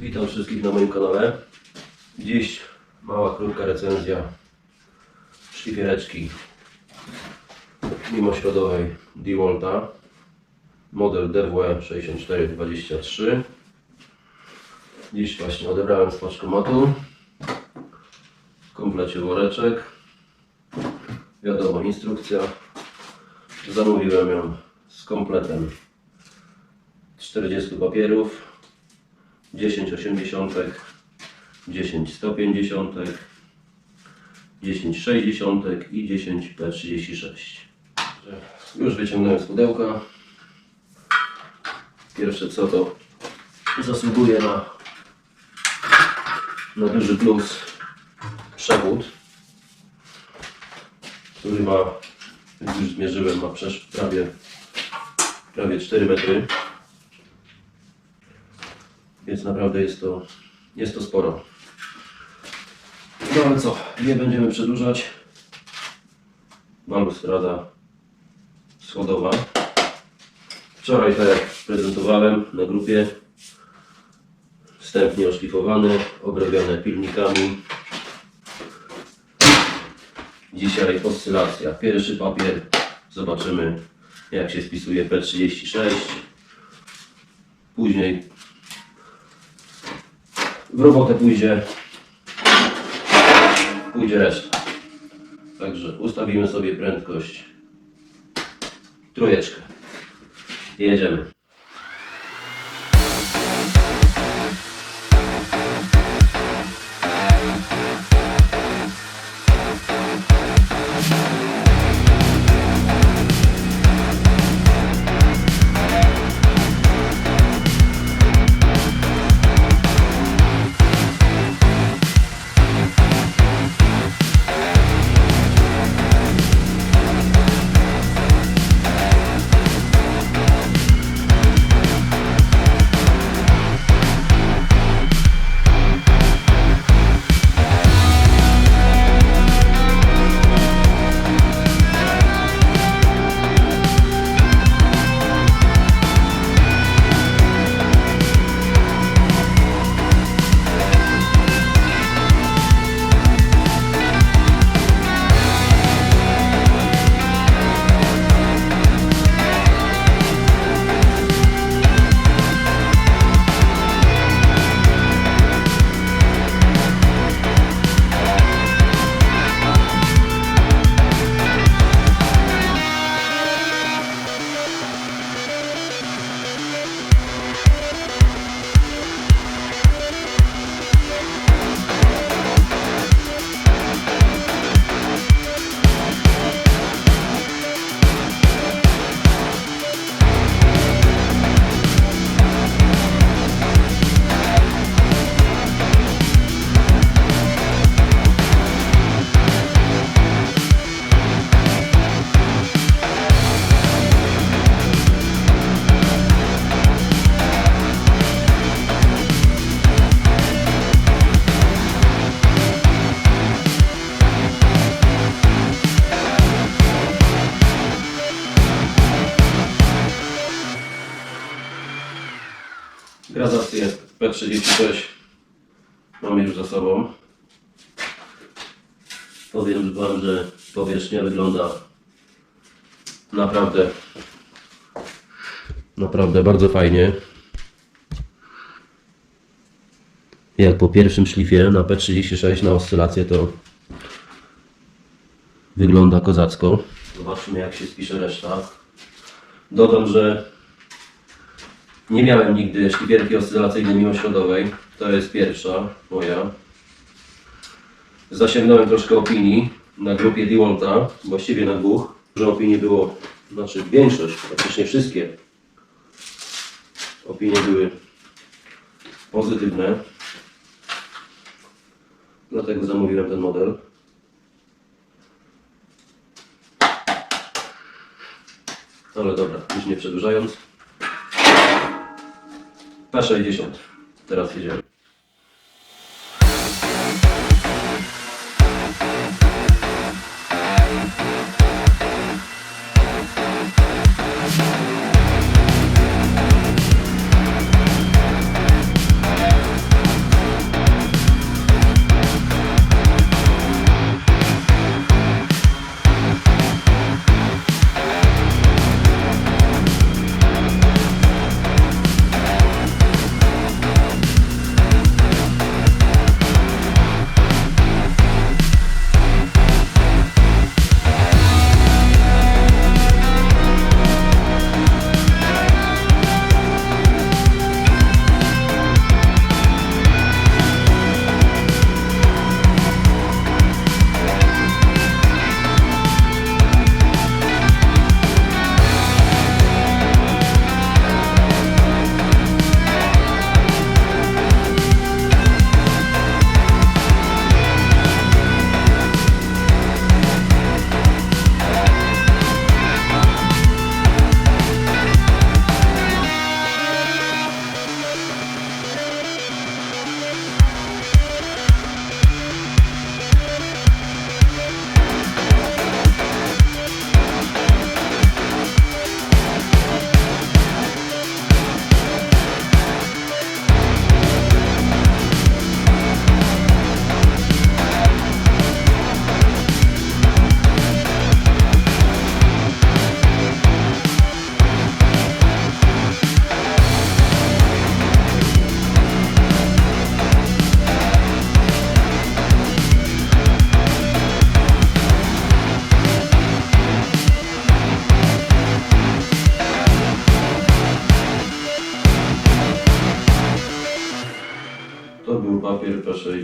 Witam wszystkich na moim kanale. Dziś mała, krótka recenzja szlifiereczki mimośrodowej DeWalta model DW6423 Dziś właśnie odebrałem z paczkomatu w komplecie woreczek. Wiadomo instrukcja. Zamówiłem ją z kompletem 40 papierów 10 osiemdziesiątek, 10 150, 10 sześćdziesiątek i 10 P36. Już wyciągnąłem z pudełka. Pierwsze co to zasługuje na, na duży plus przewód, który ma, jak już zmierzyłem, ma przesz prawie, prawie 4 metry. Więc naprawdę jest to, jest to sporo. No ale co, nie będziemy przedłużać. Balustrada schodowa. Wczoraj, tak jak prezentowałem na grupie, wstępnie oszlifowany, obrobione pilnikami. Dzisiaj oscylacja. Pierwszy papier. Zobaczymy jak się spisuje P36. Później w robotę pójdzie pójdzie reszta. Także ustawimy sobie prędkość trójeczkę. Jedziemy. Gradację P36 mamy już za sobą. Powiem Wam, że powierzchnia wygląda naprawdę naprawdę bardzo fajnie. Jak po pierwszym szlifie na P36 na oscylację to wygląda kozacko. Zobaczmy jak się spisze reszta. Dodam, że nie miałem nigdy szlifierki oscylacyjnej mimośrodowej. To jest pierwsza moja. Zasięgnąłem troszkę opinii na grupie DeWalta, właściwie na dwóch. Dużo opinii było, znaczy większość, praktycznie wszystkie opinie były pozytywne. Dlatego zamówiłem ten model. Ale dobra, już nie przedłużając. P60. Teraz jedziemy.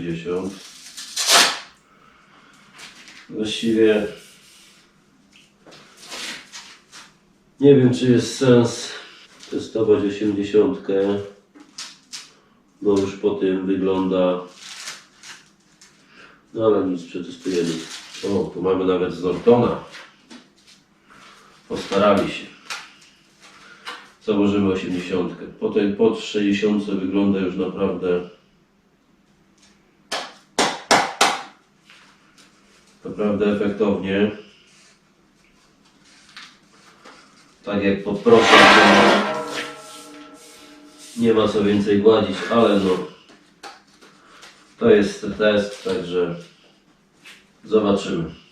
60. Właściwie nie wiem, czy jest sens testować 80, bo już po tym wygląda. No ale nic, przetestujemy. O, tu mamy nawet z Nortona. Postarali się. Założymy 80. Po, tej, pod 60 wygląda już naprawdę naprawdę efektownie. Tak jak pod proszem nie ma co więcej gładzić, ale no to jest test, także zobaczymy.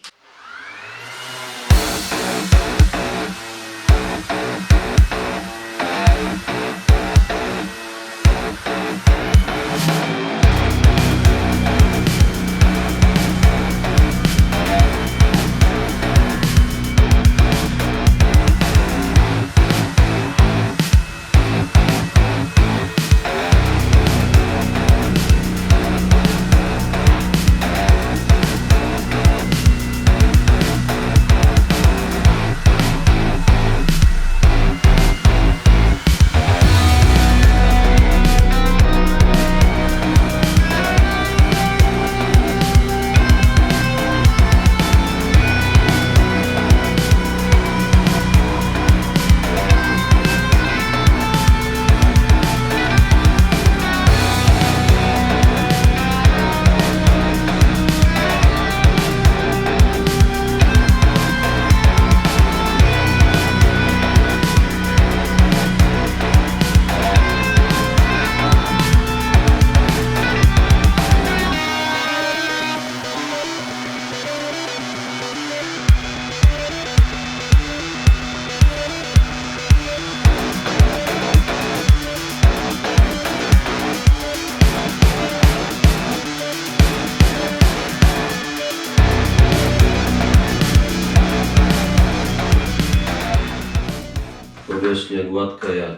Gładka jak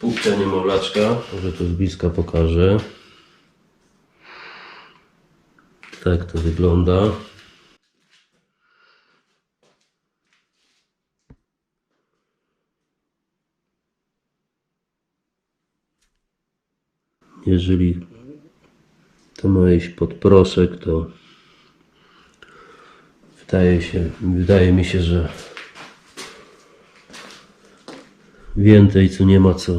pupcia niemowlaczka. Może to z bliska pokażę. Tak to wygląda. Jeżeli to ma iść pod to wydaje się, wydaje mi się, że więcej co nie ma co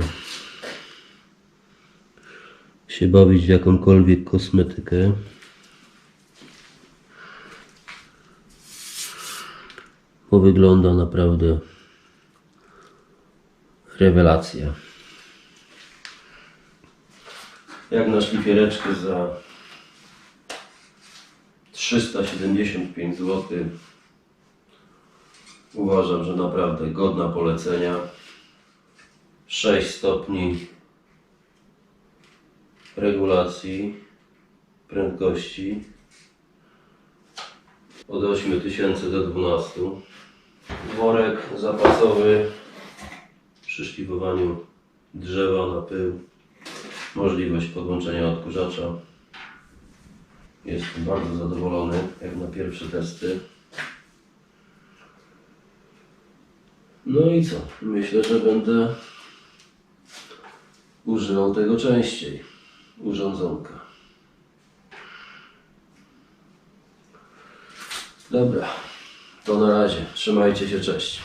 się bawić w jakąkolwiek kosmetykę. Bo wygląda naprawdę rewelacja. Jak na szlifiereczkę za 375 zł. Uważam, że naprawdę godna polecenia. 6 stopni regulacji prędkości od 8000 do 12. Worek zapasowy przy szlifowaniu drzewa na pył. Możliwość podłączenia odkurzacza. Jestem bardzo zadowolony jak na pierwsze testy. No i co? Myślę, że będę używał tego częściej. Urządzonka. Dobra. To na razie. Trzymajcie się. Cześć.